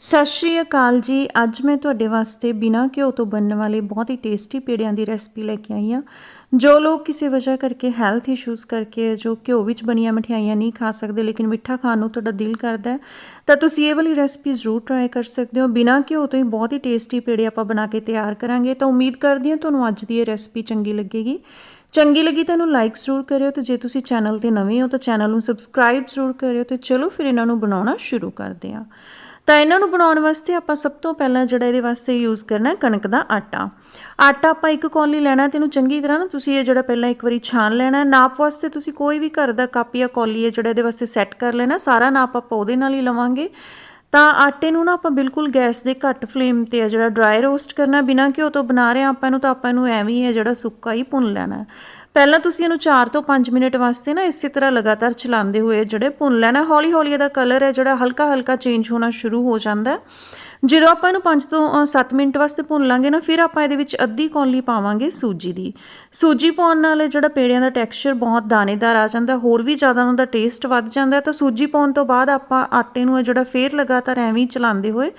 ਸਤਿ ਸ਼੍ਰੀ ਅਕਾਲ ਜੀ। ਅੱਜ ਮੈਂ ਤੁਹਾਡੇ ਵਾਸਤੇ ਬਿਨਾਂ ਘਿਓ ਤੋਂ ਬਣਨ ਵਾਲੇ ਬਹੁਤ ਹੀ ਟੇਸਟੀ ਪੇੜਿਆਂ ਦੀ ਰੈਸਪੀ ਲੈ ਕੇ ਆਈ ਹਾਂ। ਜੋ ਲੋਕ ਕਿਸੇ ਵਜ੍ਹਾ ਕਰਕੇ ਹੈਲਥ ਇਸ਼ੂਜ਼ ਕਰਕੇ ਜੋ ਘਿਓ ਵਿੱਚ ਬਣੀਆਂ ਮਠਿਆਈਆਂ ਨਹੀਂ ਖਾ ਸਕਦੇ ਲੇਕਿਨ ਮਿੱਠਾ ਖਾਣ ਨੂੰ ਤੁਹਾਡਾ ਦਿਲ ਕਰਦਾ ਹੈ, ਤਾਂ ਤੁਸੀਂ ਇਹ ਵਾਲੀ ਰੈਸਪੀ ਜ਼ਰੂਰ ਟਰਾਈ ਕਰ ਸਕਦੇ ਹੋ। ਬਿਨਾਂ ਘਿਓ ਤੋਂ ਹੀ ਬਹੁਤ ਹੀ ਟੇਸਟੀ ਪੇੜੇ ਆਪਾਂ ਬਣਾ ਕੇ ਤਿਆਰ ਕਰਾਂਗੇ। ਤਾਂ ਉਮੀਦ ਕਰਦੀ ਹਾਂ ਤੁਹਾਨੂੰ ਅੱਜ ਦੀ ਇਹ ਰੈਸਪੀ ਚੰਗੀ ਲੱਗੇਗੀ। ਚੰਗੀ ਲੱਗੀ ਤਾਂ ਇਹਨੂੰ ਲਾਈਕ ਜ਼ਰੂਰ ਕਰਿਓ ਤੇ ਜੇ ਤੁਸੀਂ ਚੈਨਲ ਤੇ ਨਵੇਂ ਹੋ ਤਾਂ ਚੈਨਲ ਨੂੰ ਸਬਸਕ੍ਰਾਈਬ ਜ਼ਰੂਰ ਕਰਿਓ ਤੇ ਚਲੋ ਫਿਰ ਇਹਨਾਂ ਨੂੰ ਬਣਾਉਣਾ ਸ਼ੁਰੂ ਕਰਦੇ ਹਾਂ। ਤਾਂ ਇਹਨਾਂ ਨੂੰ ਬਣਾਉਣ ਵਾਸਤੇ ਆਪਾਂ ਸਭ ਤੋਂ ਪਹਿਲਾਂ ਜਿਹੜਾ ਇਹਦੇ ਵਾਸਤੇ ਯੂਜ਼ ਕਰਨਾ ਹੈ ਕਣਕ ਦਾ ਆਟਾ। ਆਟਾ ਆਪਾਂ ਇੱਕ ਕੌਲੀ ਲੈਣਾ ਤੇ ਇਹਨੂੰ ਚੰਗੀ ਤਰ੍ਹਾਂ ਨਾ ਤੁਸੀਂ ਇਹ ਜਿਹੜਾ ਪਹਿਲਾਂ ਇੱਕ ਵਾਰੀ ਛਾਣ ਲੈਣਾ ਨਾਪ ਵਾਸਤੇ ਤੁਸੀਂ ਕੋਈ ਵੀ ਘਰ ਦਾ ਕੱਪ ਜਾਂ ਕੌਲੀ ਹੈ ਜਿਹੜਾ ਇਹਦੇ ਵਾਸਤੇ ਸੈੱਟ ਕਰ ਲੈਣਾ, ਸਾਰਾ ਨਾਪ ਆਪਾਂ ਉਹਦੇ ਨਾਲ ਹੀ ਲਵਾਂਗੇ। ਤਾਂ ਆਟੇ ਨੂੰ ਨਾ ਆਪਾਂ ਬਿਲਕੁਲ ਗੈਸ ਦੇ ਘੱਟ ਫਲੇਮ ਤੇ ਆ ਜਿਹੜਾ ਡਰਾਈ ਰੋਸਟ ਕਰਨਾ ਬਿਨਾਂ ਘਿਓ ਤੋਂ ਬਣਾ ਰਹੇ ਆਪਾਂ ਇਹਨੂੰ ਤਾਂ ਆਪਾਂ ਇਹਨੂੰ ਐਵੇਂ ਹੀ ਹੈ ਜਿਹੜਾ ਸੁੱਕਾ ਹੀ ਭੁੰਨ ਲੈਣਾ ਪਹਿਲਾਂ ਤੁਸੀਂ ਇਹਨੂੰ 4 ਤੋਂ 5 ਮਿੰਟ ਵਾਸਤੇ ਨਾ ਇਸੇ ਤਰ੍ਹਾਂ ਲਗਾਤਾਰ ਚਲਾਉਂਦੇ ਹੋਏ ਜਿਹੜੇ ਭੁੰਨ ਲੈਣਾ ਹੌਲੀ ਹੌਲੀ ਇਹਦਾ ਕਲਰ ਹੈ ਜਿਹੜਾ ਹਲਕਾ ਹਲਕਾ ਚੇਂਜ ਹੋਣਾ ਸ਼ੁਰੂ ਹੋ ਜਾਂਦਾ ਜਦੋਂ ਆਪਾਂ ਇਹਨੂੰ 5 ਤੋਂ 7 ਮਿੰਟ ਵਾਸਤੇ ਭੁੰਨ ਲਾਂਗੇ ਨਾ, ਫਿਰ ਆਪਾਂ ਇਹਦੇ ਵਿੱਚ ਅੱਧੀ ਕੌਲੀ ਪਾਵਾਂਗੇ ਸੂਜੀ ਦੀ। ਸੂਜੀ ਪਾਉਣ ਨਾਲ ਜਿਹੜਾ ਪੇੜਿਆਂ ਦਾ ਟੈਕਸਚਰ ਬਹੁਤ ਦਾਣੇਦਾਰ ਆ ਜਾਂਦਾ, ਹੋਰ ਵੀ ਜ਼ਿਆਦਾ ਉਹਨਾਂ ਦਾ ਟੇਸਟ ਵੱਧ ਜਾਂਦਾ ਤਾਂ ਸੂਜੀ ਪਾਉਣ ਤੋਂ ਬਾਅਦ ਆਪਾਂ ਆਟੇ ਨੂੰ ਜਿਹੜਾ ਫੇਰ ਲਗਾਤਾਰ ਐਵੇਂ ਹੀ ਚਲਾਉਂਦੇ ਹੋਏ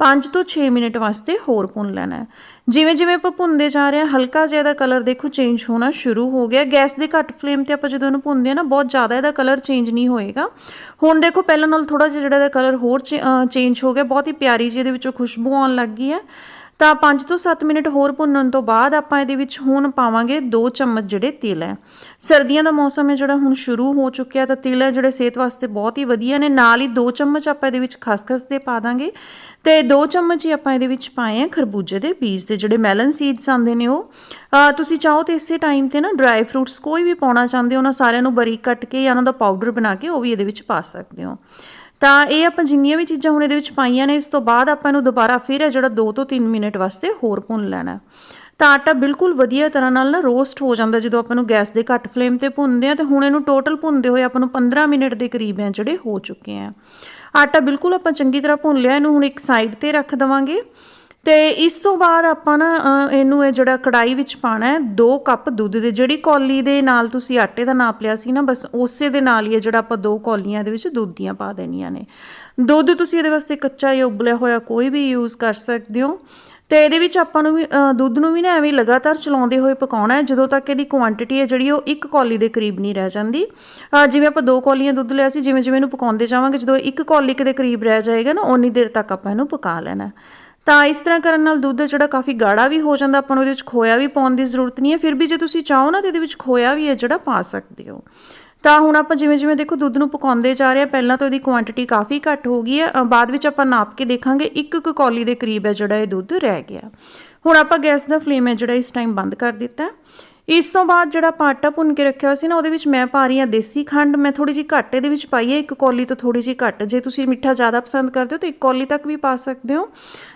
5 ਤੋਂ 6 ਮਿੰਟ ਵਾਸਤੇ ਹੋਰ ਭੁੰਨ ਲੈਣਾ ਹੈ। ਜਿਵੇਂ ਜਿਵੇਂ ਆਪਾਂ ਭੁੰਨਦੇ ਜਾ ਰਹੇ ਹਾਂ, ਹਲਕਾ ਜਿਹਾ ਇਹਦਾ ਕਲਰ ਦੇਖੋ ਚੇਂਜ ਹੋਣਾ ਸ਼ੁਰੂ ਹੋ ਗਿਆ। ਗੈਸ ਦੇ ਘੱਟ ਫਲੇਮ ਤੇ ਆਪਾਂ ਜਦੋਂ ਇਹਨੂੰ ਭੁੰਨਦੇ ਆ ਨਾ, ਬਹੁਤ ਜ਼ਿਆਦਾ ਇਹਦਾ ਕਲਰ ਚੇਂਜ ਨਹੀਂ ਹੋਏਗਾ। ਹੁਣ ਦੇਖੋ ਪਹਿਲਾਂ ਨਾਲ ਥੋੜਾ ਜਿਹਾ ਜਿਹੜਾ ਇਹਦਾ ਕਲਰ ਹੋਰ ਚੇਂਜ ਹੋ ਗਿਆ। ਬਹੁਤ ਹੀ ਪਿਆਰੀ ਜਿਹੀ ਇਹਦੇ ਵਿੱਚੋਂ ਖੁਸ਼ਬੂ ਆਉਣ ਲੱਗ ਗਈ ਹੈ। ਤਾਂ 5 ਤੋਂ 7 ਮਿੰਟ ਹੋਰ ਭੁੰਨਣ ਤੋਂ ਬਾਅਦ ਆਪਾਂ ਇਹਦੇ ਵਿੱਚ ਹੁਣ ਪਾਵਾਂਗੇ 2 ਚਮਚ ਜਿਹੜੇ ਤਿਲ ਹੈ। ਸਰਦੀਆਂ ਦਾ ਮੌਸਮ ਹੈ ਜਿਹੜਾ, ਹੁਣ ਸ਼ੁਰੂ ਹੋ ਚੁੱਕਿਆ ਤਾਂ ਤਿਲ ਹੈ ਜਿਹੜੇ ਸਿਹਤ ਵਾਸਤੇ ਬਹੁਤ ਹੀ ਵਧੀਆ ਨੇ। ਨਾਲ ਹੀ 2 ਚਮਚ ਆਪਾਂ ਇਹਦੇ ਵਿੱਚ ਖਸਖਸ ਦੇ ਪਾ ਦਾਂਗੇ ਤੇ 2 ਚਮਚ ਹੀ ਆਪਾਂ ਇਹਦੇ ਵਿੱਚ ਪਾਏ ਆ ਖਰਬੂਜੇ ਦੇ ਬੀਜ ਦੇ, ਜਿਹੜੇ ਮੈਲਨ ਸੀਡਸ ਆਉਂਦੇ ਨੇ ਉਹ। ਤੁਸੀਂ ਚਾਹੋ ਤੇ ਇਸੇ ਟਾਈਮ ਤੇ ਨਾ ਡਰਾਈ ਫਰੂਟਸ ਕੋਈ ਵੀ ਪਾਉਣਾ ਚਾਹੁੰਦੇ ਹੋ ਉਹਨਾਂ ਸਾਰਿਆਂ ਨੂੰ ਬਰੀਕ ਕੱਟ ਕੇ ਜਾਂ ਉਹਨਾਂ ਦਾ ਪਾਊਡਰ ਬਣਾ ਕੇ ਉਹ ਵੀ ਇਹਦੇ ਵਿੱਚ ਪਾ ਸਕਦੇ ਹੋ। ਤਾਂ ਇਹ ਆਪਾਂ ਜਿੰਨੀਆਂ ਵੀ ਚੀਜ਼ਾਂ ਹੁਣ ਇਹਦੇ ਵਿੱਚ ਪਾਈਆਂ ਨੇ, ਇਸ ਤੋਂ ਬਾਅਦ ਆਪਾਂ ਇਹਨੂੰ ਦੁਬਾਰਾ ਫਿਰ ਹੈ ਜਿਹੜਾ 2 ਤੋਂ 3 ਮਿੰਟ ਵਾਸਤੇ ਹੋਰ ਭੁੰਨ ਲੈਣਾ ਤਾਂ ਆਟਾ ਬਿਲਕੁਲ ਵਧੀਆ ਤਰ੍ਹਾਂ ਨਾਲ ਨਾ ਰੋਸਟ ਹੋ ਜਾਂਦਾ, ਜਦੋਂ ਆਪਾਂ ਨੂੰ ਗੈਸ ਦੇ ਘੱਟ ਫਲੇਮ ਤੇ ਭੁੰਨਦੇ ਆ ਤੇ ਹੁਣ ਇਹਨੂੰ ਟੋਟਲ ਭੁੰਨਦੇ ਹੋਏ ਆਪਾਂ ਨੂੰ 15 ਮਿੰਟ ਦੇ ਕਰੀਬ ਹੈ ਜਿਹੜੇ ਹੋ ਚੁੱਕੇ ਆ। ਆਟਾ ਬਿਲਕੁਲ ਆਪਾਂ ਚੰਗੀ ਤਰ੍ਹਾਂ ਭੁੰਨ ਲਿਆ, ਇਹਨੂੰ ਹੁਣ ਇੱਕ ਸਾਈਡ ਤੇ ਰੱਖ ਦਵਾਂਗੇ। ਤੇ ਇਸ ਤੋਂ ਬਾਅਦ ਆਪਾਂ ਨਾ ਇਹਨੂੰ ਇਹ ਜਿਹੜਾ ਕੜਾਈ ਵਿੱਚ ਪਾਣਾ ਹੈ 2 ਕੱਪ ਦੁੱਧ ਦੇ, ਜਿਹੜੀ ਕੌਲੀ ਦੇ ਨਾਲ ਤੁਸੀਂ ਆਟੇ ਦਾ ਨਾਪ ਲਿਆ ਸੀ ਨਾ, ਬਸ ਉਸੇ ਦੇ ਨਾਲ ਹੀ ਹੈ ਜਿਹੜਾ ਆਪਾਂ ਦੋ ਕੌਲੀਆਂ ਦੇ ਵਿੱਚ ਦੁੱਧ ਦੀਆਂ ਪਾ ਦੇਣੀਆਂ ਨੇ। ਦੁੱਧ ਤੁਸੀਂ ਇਹਦੇ ਵਾਸਤੇ ਕੱਚਾ ਜਾਂ ਉਬਲਿਆ ਹੋਇਆ ਕੋਈ ਵੀ ਯੂਜ਼ ਕਰ ਸਕਦੇ ਹੋ। ਤੇ ਇਹਦੇ ਵਿੱਚ ਆਪਾਂ ਨੂੰ ਵੀ ਦੁੱਧ ਨੂੰ ਵੀ ਨਾ ਐਵੇਂ ਲਗਾਤਾਰ ਚਲਾਉਂਦੇ ਹੋਏ ਪਕਾਉਣਾ ਹੈ, ਜਦੋਂ ਤੱਕ ਇਹਦੀ ਕੁਆਂਟੀਟੀ ਹੈ ਜਿਹੜੀ ਉਹ ਇੱਕ ਕੌਲੀ ਦੇ ਕਰੀਬ ਨਹੀਂ ਰਹਿ ਜਾਂਦੀ। ਜਿਵੇਂ ਆਪਾਂ ਦੋ ਕੌਲੀਆਂ ਦੁੱਧ ਲਿਆ ਸੀ ਜਿਵੇਂ ਜਿਵੇਂ ਇਹਨੂੰ ਪਕਾਉਂਦੇ ਜਾਵਾਂਗੇ, ਜਦੋਂ ਇੱਕ ਕੌਲੀ ਦੇ ਕਰੀਬ ਰਹਿ ਜਾਏਗਾ ਨਾ, ਓਨੀ ਦੇਰ ਤੱਕ ਆਪਾਂ ਇਹਨੂੰ ਪਕਾ ਲੈਣਾ। ਤਾਂ ਇਸ ਤਰ੍ਹਾਂ ਕਰਨ ਨਾਲ ਦੁੱਧ ਜਿਹੜਾ ਕਾਫੀ ਗਾੜਾ ਵੀ ਹੋ ਜਾਂਦਾ, ਆਪਾਂ ਨੂੰ ਇਹਦੇ ਵਿੱਚ ਖੋਇਆ ਵੀ ਪਾਉਣ ਦੀ ਜ਼ਰੂਰਤ ਨਹੀਂ ਹੈ, ਫਿਰ ਵੀ ਜੇ ਤੁਸੀਂ ਚਾਹੋ ਨਾ ਤੇ ਇਹਦੇ ਵਿੱਚ ਖੋਇਆ ਵੀ ਹੈ ਜਿਹੜਾ ਪਾ ਸਕਦੇ ਹੋ। ਤਾਂ ਹੁਣ ਆਪਾਂ ਜਿਵੇਂ ਜਿਵੇਂ ਦੇਖੋ ਦੁੱਧ ਨੂੰ ਪਕਾਉਂਦੇ ਜਾ ਰਹੇ ਆ ਪਹਿਲਾਂ ਤਾਂ ਇਹਦੀ ਕੁਆਂਟੀਟੀ ਕਾਫੀ ਘੱਟ ਹੋ ਗਈ ਹੈ ਬਾਅਦ ਵਿੱਚ ਆਪਾਂ ਨਾਪ ਕੇ ਦੇਖਾਂਗੇ, ਇੱਕ ਇੱਕ ਕੌਲੀ ਦੇ ਕਰੀਬ ਹੈ ਜਿਹੜਾ ਇਹ ਦੁੱਧ ਰਹਿ ਗਿਆ। ਹੁਣ ਆਪਾਂ ਗੈਸ ਦਾ ਫਲੇਮ ਹੈ ਜਿਹੜਾ ਇਸ ਟਾਈਮ ਬੰਦ ਕਰ ਦਿੱਤਾ। ਇਸ ਤੋਂ ਬਾਅਦ ਜਿਹੜਾ ਪਾਟਾ ਭੁੰਨ ਕੇ ਰੱਖਿਆ ਹੋਇਆ ਸੀ ਨਾ, ਉਹਦੇ ਵਿੱਚ ਮੈਂ ਪਾ ਰਹੀ ਹਾਂ ਦੇਸੀ ਖੰਡ। ਮੈਂ ਥੋੜੀ ਜਿਹੀ ਘੱਟ ਇਹਦੇ ਵਿੱਚ ਪਾਈ ਹੈ, ਇੱਕ ਕੌਲੀ ਤੋਂ ਥੋੜੀ ਜਿਹੀ ਘੱਟ। ਜੇ ਤੁਸੀਂ ਮਿੱਠਾ ਜ਼ਿਆਦਾ ਪਸੰਦ ਕਰਦੇ ਹੋ, ਤਾਂ ਇੱਕ ਕੌਲੀ ਤੱਕ ਵੀ ਪਾ ਸਕਦੇ ਹੋ।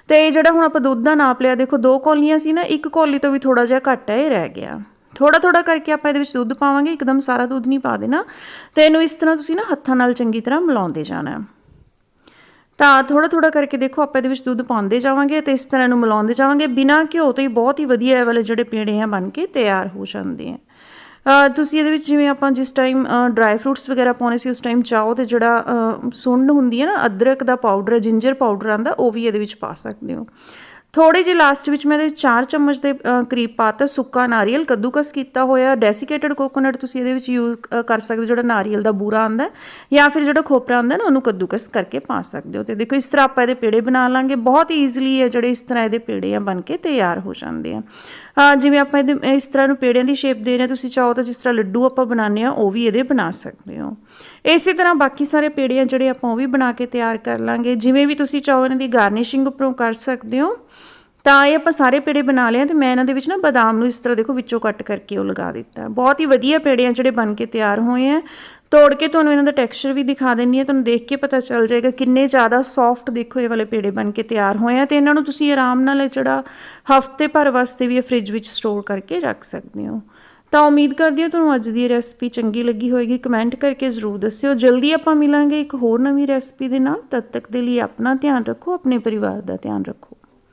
ਤੇ ਜਿਹੜਾ ਹੁਣ ਆਪਾਂ ਦੁੱਧ ਦਾ ਨਾਪ ਲਿਆ, ਦੇਖੋ ਦੋ ਕੌਲੀਆਂ ਸੀ ਨਾ, ਇੱਕ ਕੌਲੀ ਤੋਂ ਵੀ ਥੋੜਾ ਜਿਹਾ ਘੱਟ ਹੈ, ਇਹ ਰਹਿ ਗਿਆ। ਥੋੜਾ ਥੋੜਾ ਕਰਕੇ ਆਪਾਂ ਇਹਦੇ ਵਿੱਚ ਦੁੱਧ ਪਾਵਾਂਗੇ, ਇੱਕਦਮ ਸਾਰਾ ਦੁੱਧ ਨਹੀਂ ਪਾ ਦੇਣਾ। ਤੇ ਇਹਨੂੰ ਇਸ ਤਰ੍ਹਾਂ ਤੁਸੀਂ ਨਾ ਹੱਥਾਂ ਨਾਲ ਚੰਗੀ ਤਰ੍ਹਾਂ ਮਿਲਾਉਂਦੇ ਜਾਣਾ। ਤਾਂ ਥੋੜਾ ਥੋੜਾ ਕਰਕੇ ਦੇਖੋ ਆਪਾਂ ਇਹਦੇ ਵਿੱਚ ਦੁੱਧ ਪਾਉਂਦੇ ਜਾਵਾਂਗੇ ਤੇ ਇਸ ਤਰ੍ਹਾਂ ਇਹਨੂੰ ਮਿਲਾਉਂਦੇ ਜਾਵਾਂਗੇ। ਬਿਨਾਂ ਘਿਓ ਤੋਂ ਹੀ ਬਹੁਤ ਹੀ ਵਧੀਆ ਇਹ ਵਾਲੇ ਜਿਹੜੇ ਪੇੜੇ ਆ ਬਣ ਕੇ ਤਿਆਰ ਹੋ ਜਾਂਦੇ ਆ। ਤੁਸੀਂ ਇਹਦੇ ਵਿੱਚ ਜਿਵੇਂ ਆਪਾਂ ਜਿਸ ਟਾਈਮ ਡਰਾਈ ਫਰੂਟਸ ਵਗੈਰਾ ਪਾਉਣੇ ਸੀ, ਉਸ ਟਾਈਮ ਚਾਹੋ ਤੇ ਜਿਹੜਾ ਸੁੰਡ ਹੁੰਦੀ ਹੈ ਨਾ, ਅਦਰਕ ਦਾ ਪਾਊਡਰ ਜਿੰਜਰ ਪਾਊਡਰ ਆਂਦਾ ਉਹ ਵੀ ਇਹਦੇ ਵਿੱਚ ਪਾ ਸਕਦੇ ਹੋ। ਥੋੜੀ ਜਿਹੇ ਲਾਸਟ ਵਿੱਚ ਮੈਂ ਇਹਦੇ 4 ਚਮਚ ਦੇ ਕਰੀਬ ਪਾਤਾ ਸੁੱਕਾ ਨਾਰੀਅਲ, ਕੱਦੂਕਸ ਕੀਤਾ ਹੋਇਆ ਡੈਸੀਕੇਟਡ ਕੋਕੋਨਟ ਤੁਸੀਂ ਇਹਦੇ ਵਿੱਚ ਯੂਜ਼ ਕਰ ਸਕਦੇ ਹੋ, ਜਿਹੜਾ ਨਾਰੀਅਲ ਦਾ ਬੂਰਾ ਆਂਦਾ ਜਾਂ ਫਿਰ ਜਿਹੜਾ ਖੋਪਰਾ ਆਂਦਾ ਨਾ, ਉਹਨੂੰ ਕੱਦੂਕਸ ਕਰਕੇ ਪਾ ਸਕਦੇ ਹੋ। ਤੇ ਦੇਖੋ, ਇਸ ਤਰ੍ਹਾਂ ਆਪਾਂ ਇਹਦੇ ਪੇੜੇ ਬਣਾ ਲਾਂਗੇ। ਬਹੁਤ ਈਜ਼ੀਲੀ ਹੈ ਜਿਹੜੇ ਇਸ ਤਰ੍ਹਾਂ ਇਹਦੇ ਪੇੜੇ ਆ ਬਣ ਕੇ ਤਿਆਰ ਹੋ ਜਾਂਦੇ ਆ। ਜਿਵੇਂ ਆਪਾਂ ਇਹਦੇ, ਇਸ ਤਰ੍ਹਾਂ ਨੂੰ ਪੇੜਿਆਂ ਦੀ ਸ਼ੇਪ ਦੇ ਰਹੇ ਤੁਸੀਂ ਚਾਹੋ ਤਾਂ ਜਿਸ ਤਰ੍ਹਾਂ ਲੱਡੂ ਆਪਾਂ ਬਣਾਉਂਦੇ ਆ ਉਹ ਵੀ ਇਹਦੇ ਬਣਾ ਸਕਦੇ ਹੋ। ਇਸੇ ਤਰ੍ਹਾਂ ਬਾਕੀ ਸਾਰੇ ਪੇੜੇ ਆ ਜਿਹੜੇ ਆਪਾਂ ਉਹ ਵੀ ਬਣਾ ਕੇ ਤਿਆਰ ਕਰ ਲਾਂਗੇ। ਜਿਵੇਂ ਵੀ ਤੁਸੀਂ ਚਾਹੋ, ਇਹਨਾਂ ਦੀ ਗਾਰਨਿਸ਼ਿੰਗ ਉੱਪਰੋਂ ਕਰ ਸਕਦੇ ਹੋ। ਤਾਂ ਇਹ ਆਪਾਂ ਸਾਰੇ ਪੇੜੇ ਬਣਾ ਲਏ ਤੇ ਮੈਂ ਇਹਨਾਂ ਦੇ ਵਿੱਚ ਨਾ ਬਦਾਮ ਨੂੰ ਇਸ ਤਰ੍ਹਾਂ ਦੇਖੋ ਵਿੱਚੋਂ ਕੱਟ ਕਰਕੇ ਉਹ ਲਗਾ ਦਿੱਤਾ। ਬਹੁਤ ਹੀ ਵਧੀਆ ਪੇੜੇ ਆ ਜਿਹੜੇ ਬਣ ਕੇ ਤਿਆਰ ਹੋਏ ਆ। ਤੋੜ ਕੇ ਤੁਹਾਨੂੰ ਇਹਨਾਂ ਦਾ ਟੈਕਸਚਰ ਵੀ ਦਿਖਾ ਦਿੰਨੀ ਆ ਤੁਹਾਨੂੰ ਦੇਖ ਕੇ ਪਤਾ ਚੱਲ ਜਾਏਗਾ ਕਿੰਨੇ ਜ਼ਿਆਦਾ ਸੌਫਟ ਦੇਖੋ ਇਹ ਵਾਲੇ ਪੇੜੇ ਬਣ ਕੇ ਤਿਆਰ ਹੋਏ ਆ ਤੇ ਇਹਨਾਂ ਨੂੰ ਤੁਸੀਂ ਆਰਾਮ ਨਾਲ ਜਿਹੜਾ ਹਫ਼ਤੇ ਭਰ ਵਾਸਤੇ ਵੀ ਇਹ ਫ੍ਰਿਜ ਵਿੱਚ ਸਟੋਰ ਕਰਕੇ ਰੱਖ ਸਕਦੇ ਹੋ। ਤਾਂ ਉਮੀਦ ਕਰਦੀ ਹਾਂ ਤੁਹਾਨੂੰ ਅੱਜ ਦੀ ਰੈਸਪੀ ਚੰਗੀ ਲੱਗੀ ਹੋਵੇਗੀ ਕਮੈਂਟ ਕਰਕੇ ਜ਼ਰੂਰ ਦੱਸਿਓ। ਜਲਦੀ ਆਪਾਂ ਮਿਲਾਂਗੇ ਇੱਕ ਹੋਰ ਨਵੀਂ ਰੈਸਪੀ ਦੇ ਨਾਲ। ਤਦ ਤੱਕ ਦੇ ਲਈ ਆਪਣਾ ਧਿਆਨ ਰੱਖੋ, ਆਪਣੇ ਪਰਿਵਾਰ ਦਾ ਧਿਆਨ ਰੱਖੋ।